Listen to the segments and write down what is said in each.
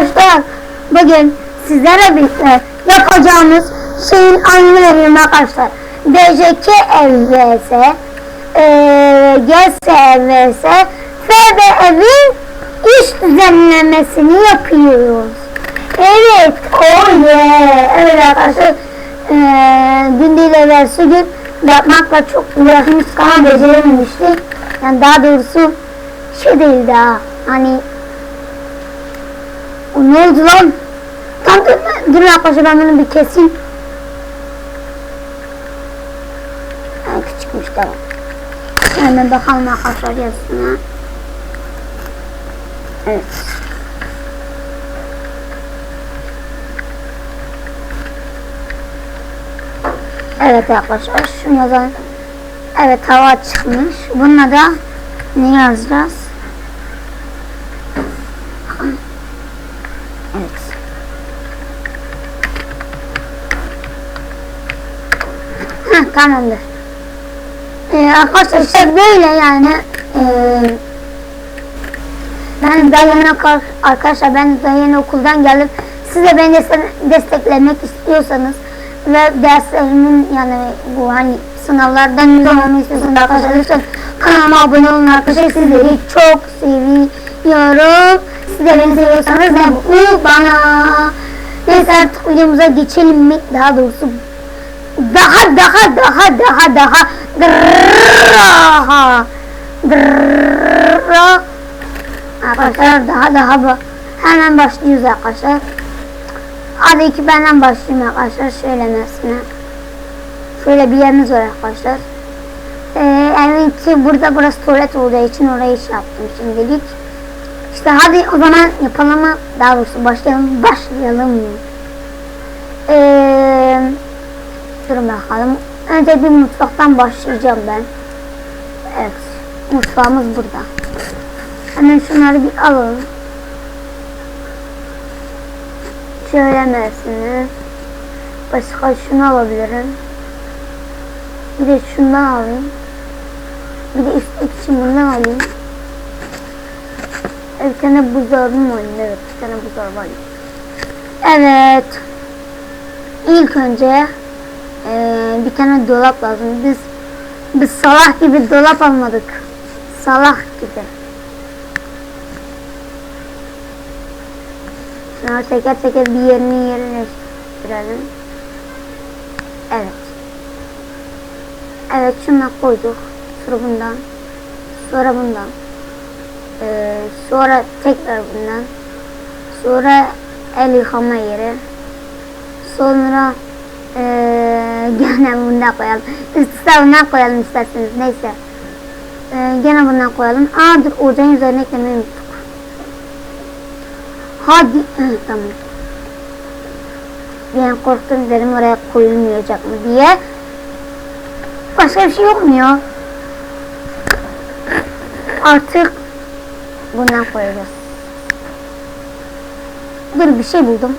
arkadaşlar bugün sizlere birlikte yapacağımız şeyin anını veriyorum arkadaşlar. BJK EVS eee GS EVS FB evin iş düzenlemesini yapıyoruz. Evet, oh yeah. Evet arkadaşlar, eee dün değil evvelsi gün yapmakla çok uğraşmıştık ama becerememiştik. Yani daha doğrusu şey değil daha, hani o ne oldu lan? Dur, dur arkadaşlar ben bunu bir keseyim. Ha, küçükmüş tamam. Hemen bakalım arkadaşlar yazısına. Evet. Evet arkadaşlar şunu yazalım. Evet hava çıkmış. Bununla da ne yazacağız? Evet. Heh, tamamdır. Ee, arkadaşlar işte böyle yani ee, ben daha yeni okul, arkadaşlar ben daha yeni okuldan geldim. Siz de beni deste- desteklemek istiyorsanız ve derslerimin yani bu hani sınavlardan yüz almamı istiyorsanız arkadaşlar lütfen kanalıma abone olun arkadaşlar. Sizleri çok seviyorum. Siz de beni seviyorsanız ne mutlu bana. Neyse artık videomuza geçelim mi? Daha doğrusu daha daha daha daha daha daha daha Arkadaşlar daha daha bu. Hemen başlıyoruz arkadaşlar. Hadi iki benden başlayayım arkadaşlar. Şöyle mesela. Şöyle bir yerimiz var arkadaşlar. Ee, evin içi burada burası tuvalet olduğu için orayı şey yaptım şimdilik. İşte hadi o zaman yapalım mı? Daha doğrusu başlayalım. Başlayalım. Durun bakalım. Önce bir mutfaktan başlayacağım ben. Evet. Mutfağımız burada. Hemen şunları bir alalım. Şöyle mesela. Başka şunu alabilirim. Bir de şundan alayım. Bir de üstteki için bundan alayım. Bir tane buzdolabım var. Evet, bir tane buzdolabı alayım. Evet. İlk önce eee, bir tane dolap lazım. Biz biz salak gibi dolap almadık. Salak gibi. Şunları teker teker bir yerini yerleştirelim. Evet. Evet şundan koyduk. Sonra bundan. Sonra bundan. Ee, sonra tekrar bundan. Sonra el yıkama yeri. Sonra ee, gene bundan koyalım. İstersen bundan koyalım isterseniz. Neyse. Ee, gene bundan koyalım. Aa dur ocağın üzerine eklemeyi unuttuk. Hadi. Tamam. Ben korktum dedim oraya koyulmayacak mı diye. Başka bir şey yok mu ya? Artık bundan koyacağız. Dur bir şey buldum.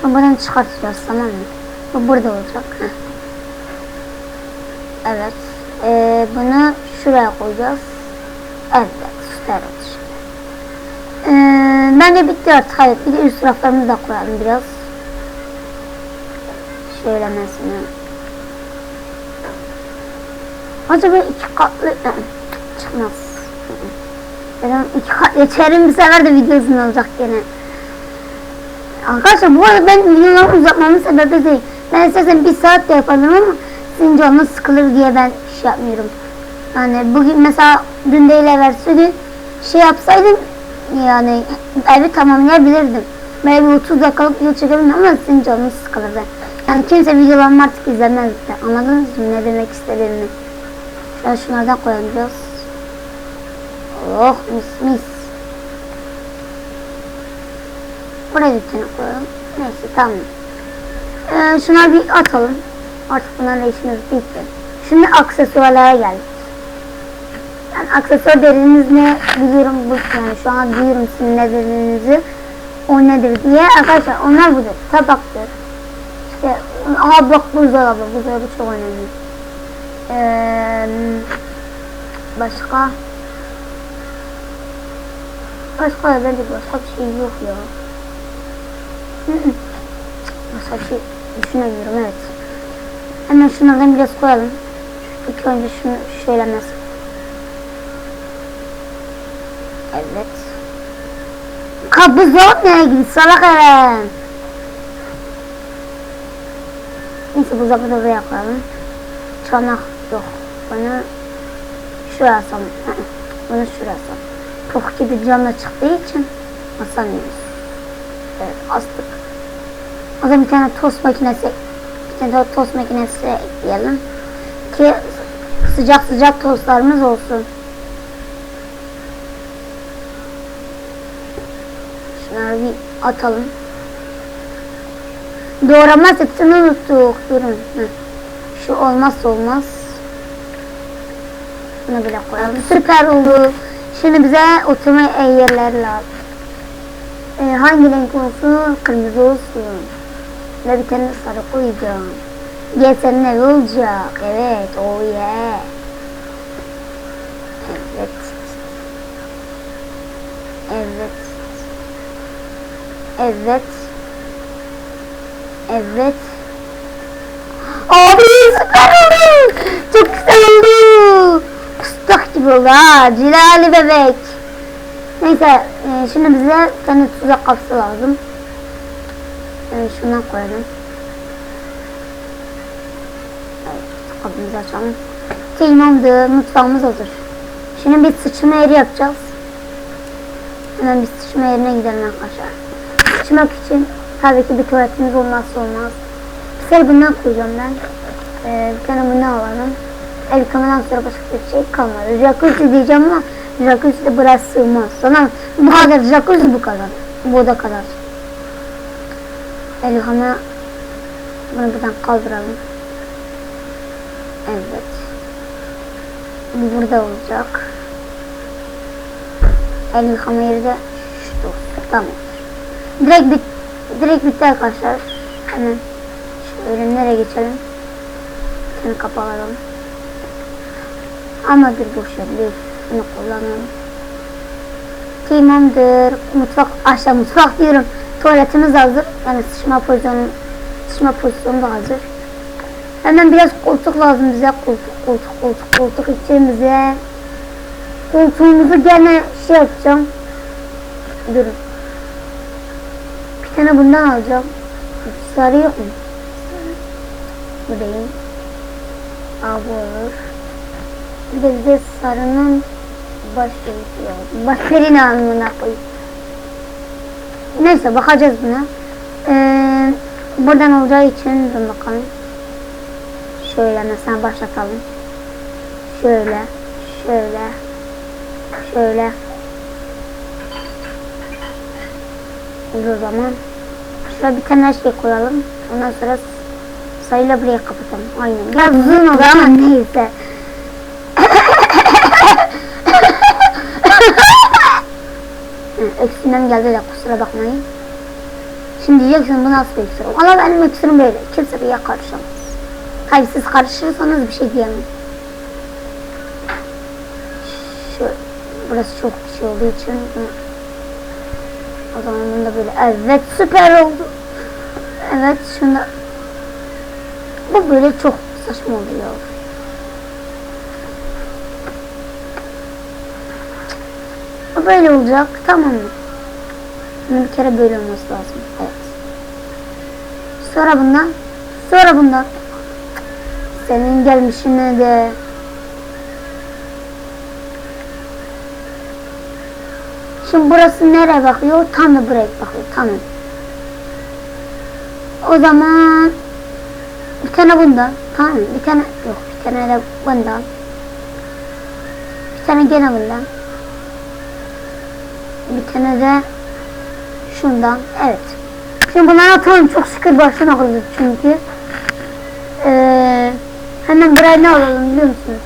Şunu buradan çıkartacağız tamam mı? Bu burada olacak. Evet. Ee, bunu şuraya koyacağız. Evet. Şimdi. Ee, bence bitti artık. Hayır. Bir de üst raflarımızı da koyalım biraz. Şöyle mesela. Acaba iki katlı Hı, çıkmaz. Dedim iki katlı içerim bir sefer de videosunu alacak gene. Arkadaşlar bu arada ben videoları uzatmamın sebebi değil. Ben istersen bir saat de yaparım ama sizin canınız sıkılır diye ben şey yapmıyorum. Yani bugün mesela dün değil evvelsi gün şey yapsaydım yani evi tamamlayabilirdim. Böyle bir 30 dakikalık video çekebilirdim ama sizin canınız sıkılırdı. Yani kimse videolarımı artık izlemezdi. Anladınız mı ne demek istediğimi? Şöyle şunlardan koyacağız. Oh mis mis. Buraya bir tane koyalım. Neyse tamam. Ee, şuna bir atalım. Artık bunlarla işimiz bitti. Şimdi aksesuarlara geldik. Yani aksesuar dediğiniz ne biliyorum bu yani şu an biliyorum sizin ne dediğinizi o nedir diye arkadaşlar onlar budur tabaktır işte aha bak buzdolabı buzdolabı çok önemli ee, başka başka bence başka bir şey yok ya. Başka bir şey düşünemiyorum evet. Hemen şunlardan biraz koyalım. İlk önce şunu şöyle nasıl. Evet. Kabız nereye gidiyor salak Eren. Neyse bu zapı da oraya koyalım. Çanak yok. Bunu şuraya asalım. Bunu şuraya asalım. Çok gibi camla çıktığı için asamıyoruz. Evet astık. O zaman bir tane tost makinesi bir tane tost makinesi ekleyelim. Ki sıcak sıcak tostlarımız olsun. Şunları bir atalım. Doğrama setini unuttuk. Durun. Şu olmazsa olmaz. Bunu bile koyalım. Süper oldu. Şimdi bize oturma yerleri lazım. Ee, hangi renk olsun? Kırmızı olsun. Ve bir tane sarı koyacağım. Gel senin evi olacak. Evet. Oh yeah. Evet. Evet. Evet. Evet. Abi süper oldu. Çok güzel oldu. Fıstık gibi oldu ha. Cilali bebek. Neyse şimdi bize tane tuzak kapısı lazım. E, şundan koyalım. Evet, kapımızı açalım. Tamamdır. Mutfağımız hazır. Şimdi bir sıçma yeri yapacağız. Hemen bir sıçma yerine gidelim arkadaşlar. Sıçmak için tabii ki bir tuvaletimiz olmazsa olmaz. Seri bundan koyacağım ben. Ee, bir tane bundan alalım. El yıkamadan sonra başka bir şey kalmadı. Jacuzzi diyeceğim ama jacuzzi de burası sığmaz. Sana bu kadar jacuzzi bu kadar. Bu da kadar. El yıkama bunu buradan kaldıralım. Evet. Bu burada olacak. El yıkama yeri de şu tamam. Direkt bit direkt bitti arkadaşlar. Hemen şu ürünlere geçelim. Şunu kapatalım. Ama bir boş ver. Bunu kullanalım. Tamamdır. Mutfak aşağı mutfak diyorum. Tuvaletimiz hazır. Yani sıçma pozisyonu sıçma pozisyonu da hazır. Hemen biraz koltuk lazım bize. Koltuk, koltuk, koltuk, koltuk içimize. Koltuğumuzu gene şey yapacağım. Durun. Bir tane bundan alacağım. Sarı yok mu? Bu değil. Olur. Bir de bize sarının şey lazım. Başka ne anlamına koyayım. Neyse bakacağız buna. Ee, buradan olacağı için dur bakalım. Şöyle mesela başlatalım. Şöyle, şöyle, şöyle. Dur o zaman. Şöyle bir tane şey koyalım. Ondan sonra sayıyla buraya kapatalım. Aynen. Biraz uzun oldu neyse. Öksürmem geldi de kusura bakmayın. Şimdi diyeceksin bu nasıl bir öksürüm? Valla benim öksürüm böyle. Kimse bir karışamaz. Hayır siz karışırsanız bir şey diyemem. Şu, burası çok bir şey olduğu için o zaman da böyle evet süper oldu. Evet şunda bu böyle çok saçma oluyor. Bu böyle olacak tamam mı? Bir kere böyle olması lazım. Evet. Sonra bundan. Sonra bundan. Senin gelmişine de. Şimdi burası nereye bakıyor? Tam da buraya bakıyor. Tamam. O zaman bir tane bundan. Tamam? Bir tane yok. Bir tane de bundan. Bir tane gene bundan. Bir tane de şundan. Evet. Şimdi bunları atalım. Çok şükür başına kıldık çünkü. Ee, hemen buraya ne alalım biliyor musunuz?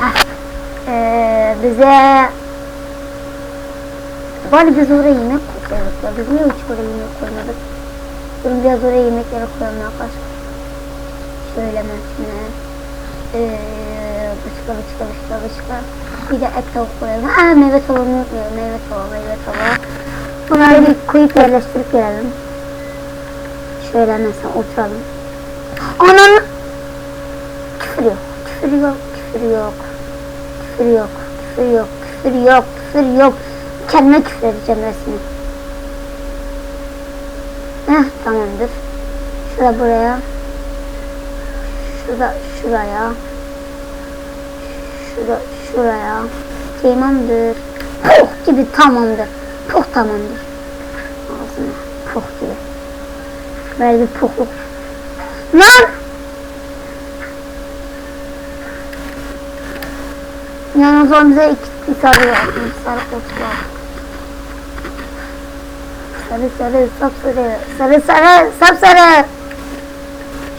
Heh. Ee, bize Bari biz oraya yemek koyalım. Ya biz niye hiç oraya yemek koymadık? Durun biraz oraya yemekleri koyalım arkadaşlar. Şöyle mesela. Ee, bıçka bıçka bıçka bıçka. Bir de et tavuk koyalım. Aa meyve tavuğunu unutmayalım. Meyve tavuğu, meyve tavuğu. Bunları bir koyup yerleştirip gelelim. Şöyle mesela oturalım. Ananı... Küfür yok. Küfür yok. Küfür yok. Küfür yok. Küfür yok. Küfür yok. Küfür yok. Kendime küfür edeceğim resmen. Heh tamamdır. Şurada buraya. Şurada şuraya. Şurada şuraya. Tamamdır. Puh gibi tamamdır. Puh tamamdır. Ağzına puh gibi. Böyle bir puhluk. Lan! Yalnız o bize iki, sarı lazım. Sarı koltuk lazım. Sarı sarı sapsarı. Sarı sarı sapsarı.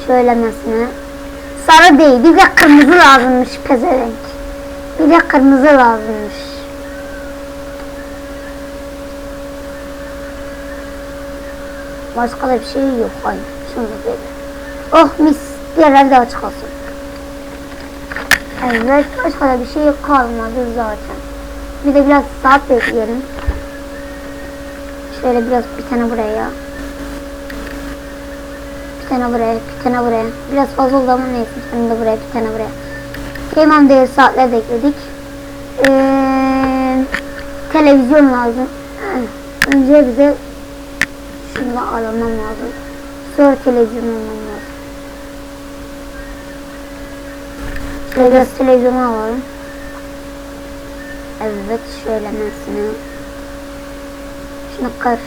Şöyle mesela. Sarı değil bir de kırmızı lazımmış pezevenk. Bir de kırmızı lazımmış. Başka da bir şey yok. Ay şunu böyle. Oh mis. Diğerleri de açık olsun. Evet başka da bir şey kalmadı zaten. Bir de biraz saat bekleyelim. Şöyle biraz bir tane buraya. Bir tane buraya, bir tane buraya. Biraz fazla oldu ama neyse. Bir tane buraya, bir tane buraya. Tamam değil saatler de ekledik. Ee, televizyon lazım. Önce bize şunu almam lazım. Sonra televizyon almam lazım. Şöyle biraz televizyonu alalım. Evet şöyle mesela. Şunu kır.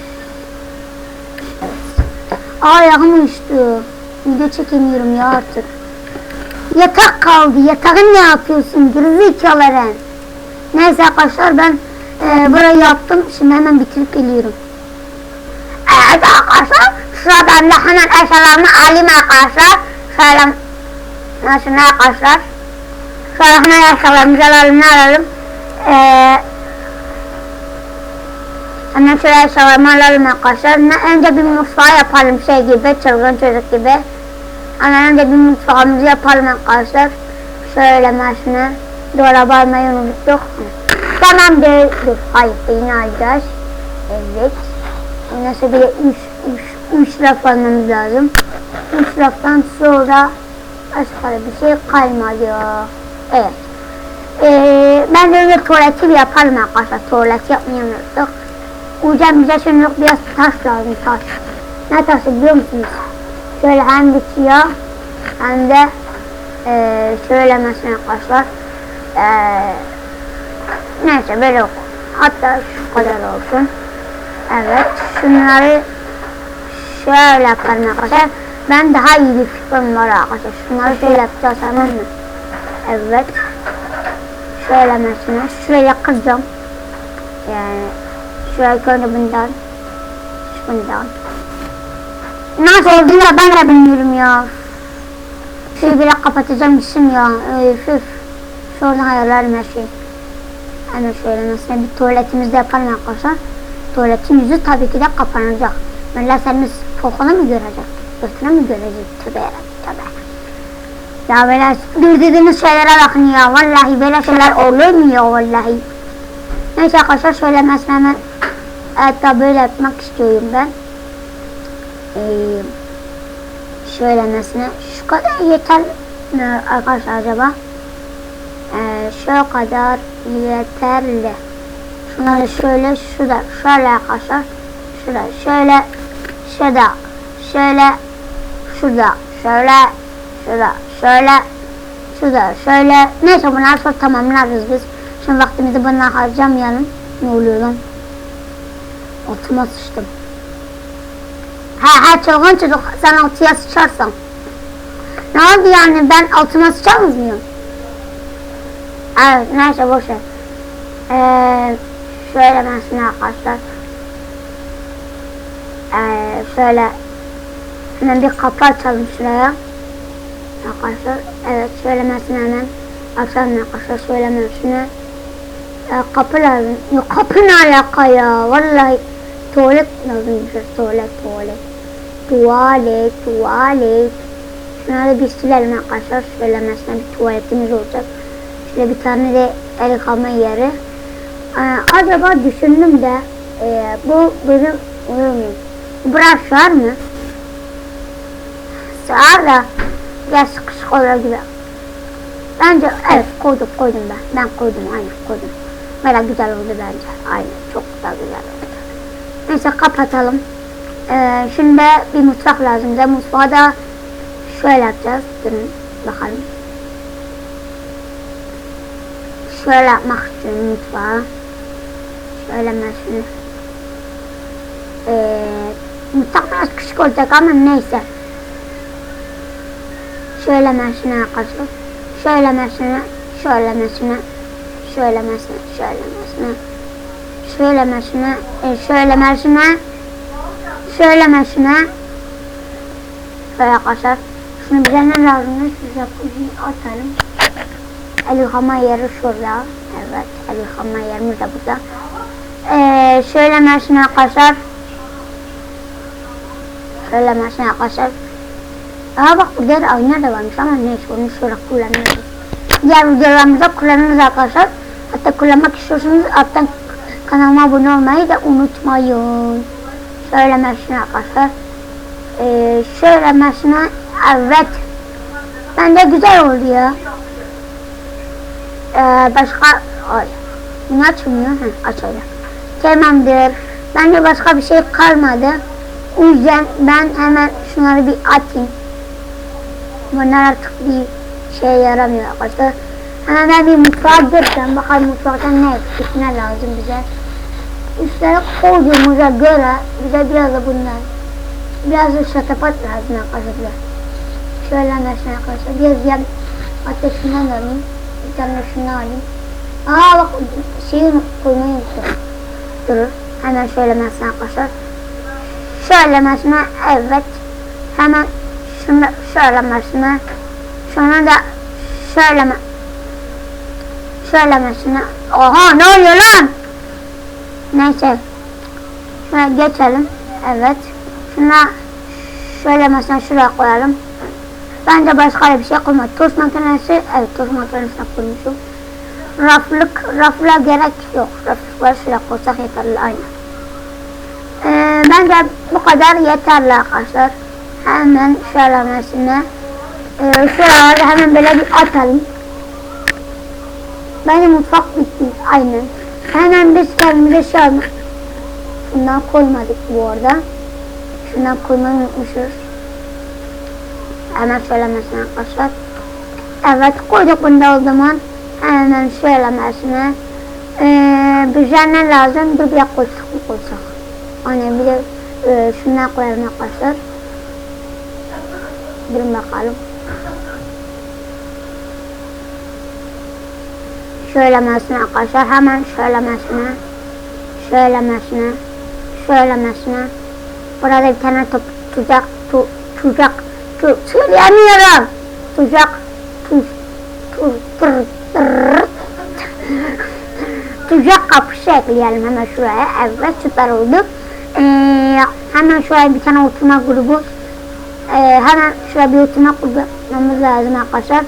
Evet. Aa ayağım uyuştu. Video çekemiyorum ya artık. Yatak kaldı. Yatağın ne yapıyorsun? Gerizekalı Eren. Neyse arkadaşlar ben e, burayı yaptım. Şimdi hemen bitirip geliyorum. Evet arkadaşlar. Sıra bende hemen eşyalarımı alayım arkadaşlar. Şöyle nasıl ne arkadaşlar? Şöyle hemen eşyalarımızı alalım ne alalım? Eee Hemen şöyle eşyalarımı alalım arkadaşlar. Önce bir mutfağı yapalım şey gibi, çılgın çocuk gibi. Hemen önce bir mutfağımızı yapalım arkadaşlar. Şöyle maşını dolabı almayı unuttuk. Tamam değil. Dur, hayır yine alacağız. Evet. Nasıl bir üç, üç, üç raf almamız lazım. Üç raftan sonra başka bir şey kalmadı. Evet. Ee, ben de önce tuvaleti bir yapalım arkadaşlar. Tuvalet yapmayı unuttuk. Hocam bize şimdi yok biraz taş lazım taş. Ne taşı biliyor musunuz? Şöyle hem bitiyor hem de e, şöyle mesela arkadaşlar e, neyse böyle yok. Hatta şu kadar olsun. Evet şunları şöyle yaparım arkadaşlar. Ben daha iyi bir fikrim var arkadaşlar. Şunları şöyle yapacağız tamam mı? Evet. Şöyle mesela şuraya kıracağım. Yani Şuraya önce bundan. Bundan. Nasıl olduğunu da ben de bilmiyorum ya. Şöyle bile kapatacağım gitsin ya. Üf üf. Şuradan ayarlarım her şeyi. Hemen şöyle mesela bir tuvaletimizi de yapalım arkadaşlar. Tuvaletin yüzü tabii ki de kapanacak. Böyle senin kokunu mu görecek? Götünü mü görecek? Tövbe tövbe. Ya böyle bildiğiniz şeylere bakın ya. Vallahi böyle şeyler olur mu ya vallahi. Neyse arkadaşlar şöyle mesela hemen hatta böyle yapmak istiyorum ben. Şöyle mesela şu kadar yeter mi arkadaşlar acaba? Ee, şu kadar yeterli. Şunları şöyle şurada şöyle arkadaşlar. Şurada şöyle şurada şöyle şurada şöyle şurada şöyle şurada şöyle neyse bunlar sonra tamamlarız biz. Şimdi vaktimizi bununla harcamayalım. Ne oluyor lan? Altıma sıçtım. Ha ha çılgın çocuk sen altıya sıçarsan. Ne oldu yani ben altıma sıçamaz mıyım? Evet neyse boşver. Ee, şöyle ben şimdi arkadaşlar. Ee, şöyle hemen bir kapı açalım şuraya. Arkadaşlar evet şöyle mesela hemen açalım arkadaşlar şöyle mesela e, kapı lazım. Ya kapı ne alaka ya? Vallahi tuvalet lazım. Bir tuvalet, tuvalet. Tuvalet, tuvalet. Şunları bir silelim arkadaşlar. Şöyle mesela bir tuvaletimiz olacak. Şöyle bir tane de el yıkama yeri. Ee, acaba düşündüm de e, bu olur mu? Brush var mı? sığar da biraz sıkışık olur gibi. Bence evet koydum koydum ben. Ben koydum aynen koydum. Böyle güzel oldu bence. Aynen çok da güzel oldu. Neyse kapatalım. Ee, şimdi bir mutfak lazım bize. Mutfağı da şöyle yapacağız. Durun bakalım. Şöyle yapmak istiyorum mutfağı. Şöyle mesela. Ee, mutfak biraz küçük olacak ama neyse. Şöyle mesela arkadaşlar. Şöyle mesela. Şöyle mesela. Şöyle mesela. Şöyle. Şöyle mesela. E. Şöyle mesela. Şöyle arkadaşlar. Şunu bize ne lazımdı? Size kuzuyu atalım. El yıkama yeri şurada. Evet. El yıkama yerimiz de burada. Ee, şöyle mesela arkadaşlar. Şöyle mesela arkadaşlar. Aa bak burada da ayna da varmış ama neyse onu şöyle kullanıyoruz. Diğer videolarımızda kullanırız arkadaşlar. Hatta kullanmak istiyorsanız alttan kanalıma abone olmayı da unutmayın. Şöyle mesela arkadaşlar. Ee, şöyle mesela evet. Bence güzel oldu ya. Ee, başka ay. Bunu açmıyor. Heh, açalım. Tamamdır. Bence başka bir şey kalmadı. O yüzden ben hemen şunları bir atayım. Bunlar artık bir şey yaramıyor arkadaşlar. Hemen ben bir mutfağa gireceğim. Bakalım mutfakta ne eksik, ne lazım bize. Üstlere koyduğumuza göre bize biraz da bundan biraz da şatapat lazım arkadaşlar. Şöyle mesela arkadaşlar biraz yan hatta şundan alayım. Bir tane şunu alayım. Aa bak şeyi koymayı unuttum. Durur. Hemen şöyle mesela arkadaşlar. Şöyle mesela evet. Hemen şunu şöyle mesela. Şunu da şöyle mi? Şöyle mesela. Oha ne oluyor lan? Neyse. Şuna geçelim. Evet. Şuna şöyle mesela şuraya koyalım. Bence başka bir şey koymadım. Tost makinesi, evet tost makinesine koymuşum. Raflık, rafla gerek yok. Raflıkları şuraya koysak yeterli aynı. Ee, bence bu kadar yeterli arkadaşlar. Hemen şöyle mesela. Ee, şuraları hemen böyle bir atalım. Benim mutfak bitti. Aynen. Hemen biz kendimize şey almak. Şundan koymadık bu arada. Şundan koymayı unutmuşuz. Hemen söylemesine arkadaşlar. Evet koyduk bunda o zaman. Hemen söylemesine. Ee, bize ne lazım? Bir koysak mı koysak? Hani bir de e, şundan koyalım arkadaşlar. Durun bakalım. Söylemesine arkadaşlar. Hemen söylemesine. Söylemesine. Söylemesine. Burada bir tane top, tuzak, tu, tuzak, tu, söyleyemiyorum. Tuzak, tuz, tuz, tır, tır, ekleyelim hemen şuraya. Evet süper oldu. Ee, hemen şuraya bir tane oturma grubu. Ee, hemen şuraya bir oturma grubu yapmamız lazım arkadaşlar.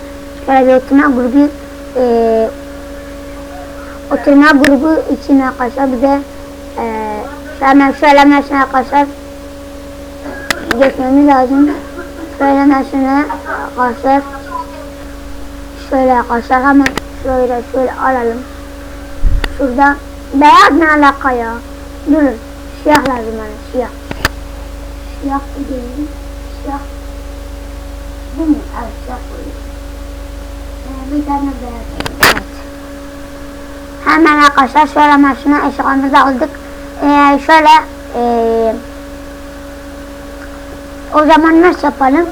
Şöyle bir oturma grubu e, oturma grubu için arkadaşlar bir de e, hemen söylemesine arkadaşlar geçmemiz lazım. Söylemesine arkadaşlar şöyle arkadaşlar hemen şöyle şöyle alalım. Şurada beyaz ne alaka ya? Durun. Siyah lazım bana siyah. Siyah değil. Siyah. Bu mu? Evet siyah koyayım. Ee, bir tane beyaz. Hemen arkadaşlar şöyle maşına eşyalarımızı aldık. Ee, şöyle ee, o zaman nasıl yapalım?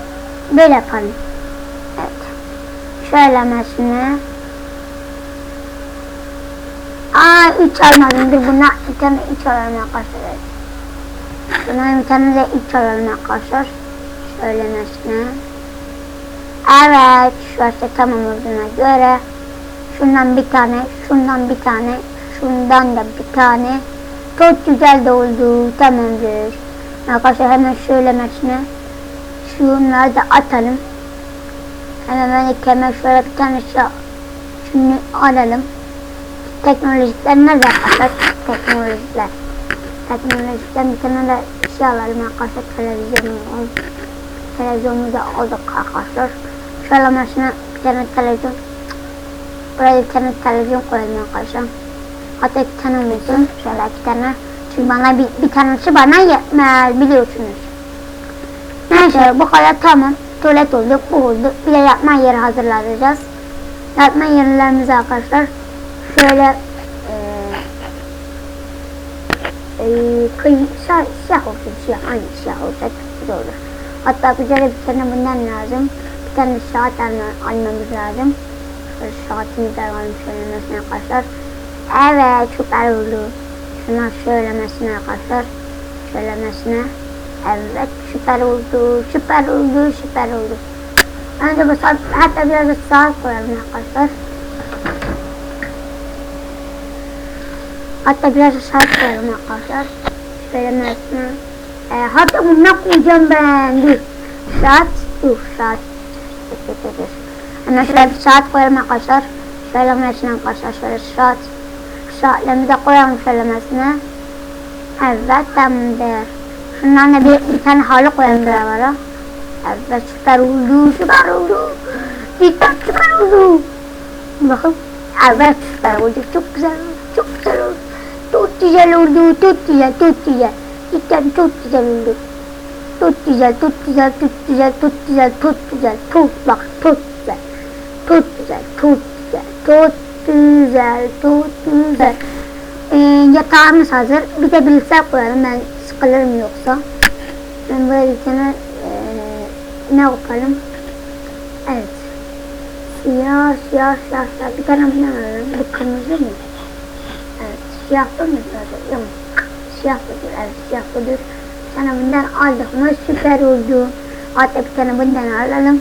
Böyle yapalım. Evet. Şöyle maşına. Aa üç almadım. Dur buna bir tane üç alalım arkadaşlar. Buna bir tane de üç alalım arkadaşlar. Şöyle maşına. Evet. Şurası tamam olduğuna göre. Şundan bir tane, şundan bir tane, şundan da bir tane. Çok güzel de oldu. Tamamdır. Arkadaşlar hemen şöyle mesela şunları da atalım. Hemen ben ilk hemen şöyle bir tane şunu alalım. Teknolojikler nerede arkadaşlar? Teknolojikler. Teknolojikten bir tane de şey alalım arkadaşlar. Televizyon televizyonumuzu aldık arkadaşlar. Şöyle maşına bir tane televizyon. Buraya bir tane televizyon koyalım arkadaşlar. Hatta iki tane olsun. Şöyle iki tane. Çünkü bana bir, bir tanesi bana yetmez biliyorsunuz. Neyse bu kadar tamam. Tuvalet olduk, bu oldu. Bir de yatma yeri hazırlayacağız. Yatma yerlerimizi arkadaşlar şöyle eee kıyı siyah, siyah olsun siyah aynı siyah olsa güzel olur. Hatta bize de bir tane bundan lazım. Bir tane saat alma- almamız lazım. Şöyle saatimizi de alalım söylemesine arkadaşlar. Evet süper oldu. Şuna söylemesine arkadaşlar. Söylemesine. Evet süper oldu. Süper oldu. Süper oldu. Önce bu saat hatta biraz da saat koyalım arkadaşlar. Hatta biraz da saat koyalım arkadaşlar. Söylemesine. E, hatta bunu koyacağım ben. Dur. Saat. Dur saat. Dur, dur, dur. Hemen şöyle bir saat koyalım arkadaşlar. Söylemesine arkadaşlar. Şöyle saat. Saatlerimizi de koyalım söylemesine. Evet tamamdır. Şundan da bir, bir tane halı koyalım buralara. Evet süper oldu, süper oldu. Cidden süper oldu. Bakın. Evet süper oldu, çok güzel oldu, çok güzel oldu. Çok güzel oldu, çok güzel, çok güzel. Cidden çok güzel oldu. Çok güzel, çok güzel, çok güzel, çok güzel, çok güzel, çok bak, çok. Çok güzel, çok güzel, çok güzel, çok güzel. Ee, yatağımız hazır. Bir de bilgisayar koyalım ben sıkılırım yoksa. Ben böyle bir tane ee, ne yapalım? Evet. Siyah, siyah, siyah, siyah. Bir tane bundan alalım. Bu kırmızı mı? Evet. Siyah da mı? Yok. Siyah budur. Evet siyah budur. Bir tane bundan aldık mı süper oldu. Hatta bir tane bundan alalım.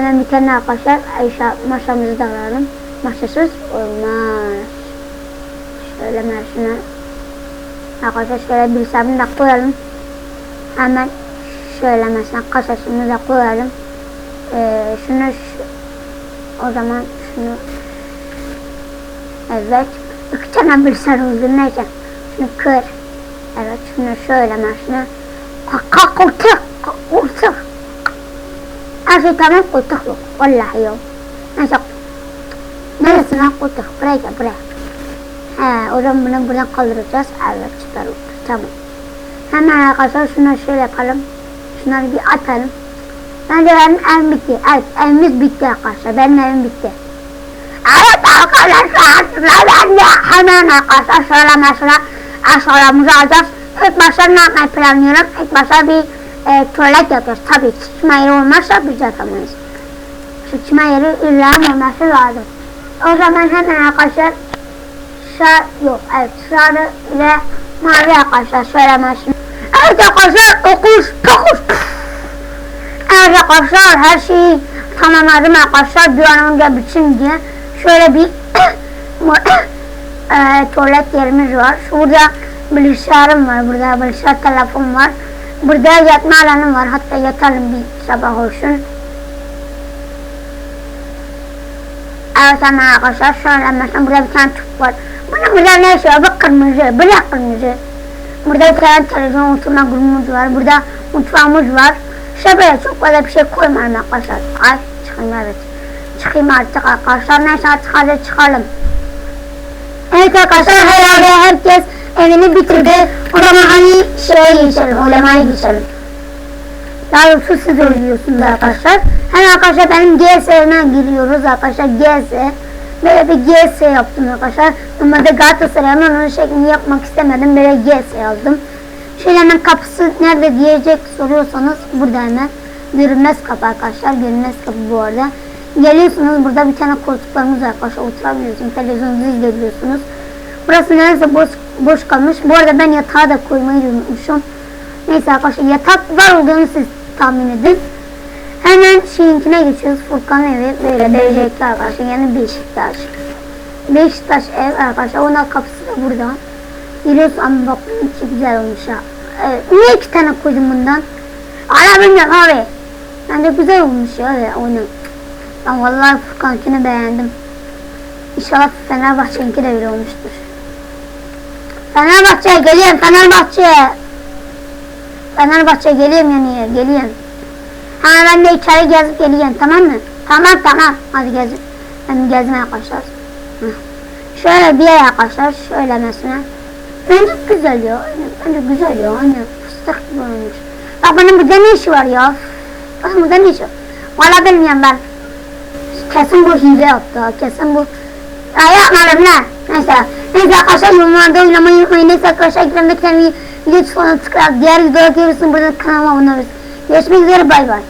Hemen bir tane arkadaşlar Ayşe masamızı da alalım. Masasız olmaz. Şöyle maşına. Arkadaşlar şöyle bir sabun da koyalım. Hemen şöyle mesela kasasını da koyalım. Ee, şunu şu, o zaman şunu evet iki tane bilgisayar oldu neyse şunu kır evet şunu şöyle mesela kalk koltuk koltuk her şey tamam koltuk yok vallahi yok neyse neresine koltuk buraya gel buraya he o zaman bunu buradan kaldıracağız evet süper oldu tamam hemen arkadaşlar şunu şöyle yapalım şunları bir atalım Bence benim evim bitti. Evet, evimiz bitti arkadaşlar. Benim evim bitti. Evet arkadaşlar, ben de hemen arkadaşlar şöyle mesela aşağılamızı alacağız. İlk başta ne e, tuvalet yapacağız. Tabii sıçma yeri olmazsa biz yapamayız. Sıçma yeri illa olması lazım. O zaman hemen arkadaşlar şar yok evet sarı ve mavi arkadaşlar söylemezsin. Evet arkadaşlar okuş tokuş. Evet arkadaşlar her şeyi tamamladım arkadaşlar bir an önce bitsin diye. Şöyle bir e, tuvalet yerimiz var. Şurada bilgisayarım var. Burada bilgisayar telefon var. Burada yatma alanım var. Hatta yatalım bir sabah olsun. Evet hemen arkadaşlar şöyle mesela burada bir tane tüp var. Bunun burada ne var? Bak kırmızı. Bırak kırmızı. Burada bir tane televizyon oturma grubumuz var. Burada mutfağımız var. İşte böyle çok fazla bir şey koymadım arkadaşlar. Ay çıkayım evet. Çıkayım artık arkadaşlar. Neyse artık hadi çıkalım. Evet arkadaşlar herhalde herkes evini bitirdi. O zaman hani şeye geçelim. Olamaya geçelim. Daha doğrusu siz ölüyorsunuz arkadaşlar. Hem arkadaşlar benim GS'ne giriyoruz arkadaşlar. GS. Böyle bir GS yaptım arkadaşlar. Ama da Galatasaray'ın onun şeklini yapmak istemedim. Böyle GS yazdım. Şöyle hemen kapısı nerede diyecek soruyorsanız burada hemen. Görünmez kapı arkadaşlar. Görünmez kapı bu arada. Geliyorsunuz burada bir tane koltuklarımız var arkadaşlar. Oturabiliyorsunuz. Televizyonunuzu izleyebiliyorsunuz. Burası neredeyse boş, boş kalmış. Bu arada ben yatağı da koymayı unutmuşum. Neyse arkadaşlar yatak var olduğunu siz tahmin edin. Hemen şeyinkine geçiyoruz. Furkan evi böyle BJK arkadaşlar. Yani Beşiktaş. Beşiktaş ev arkadaşlar. Onun kapısı da burada. Giriyorsun ama bak çok güzel olmuş ha. Evet. Niye iki tane koydum bundan? Hala bilmiyorum abi. Bence güzel olmuş ya onu. Ben vallahi Furkan'ınkini beğendim. İnşallah Fenerbahçe'ninki de öyle olmuştur. Fenerbahçe geliyorum Fenerbahçe. Fenerbahçe geliyorum yani geliyorum. Ha ben de içeri gezip geliyorum tamam mı? Tamam tamam hadi gezin. Ben gezmeye. Hı. Şöyle bir yer arkadaşlar şöyle mesela. Bence güzel ya. Bence güzel ya. Hani fıstık gibi. Bak benim burada ne işi var ya? Benim burada ne işi var? Valla bilmiyorum ben. Kesin bu hile yaptı. Kesin bu. Ya yapmadım ne? Neyse. Neyse arkadaşlar yorumlarda oynamayı unutmayın. Neyse arkadaşlar ekranda kendimi video tıklayarak diğer videoları görürsün. Burada kanalıma abone olursun. Görüşmek üzere bay bay.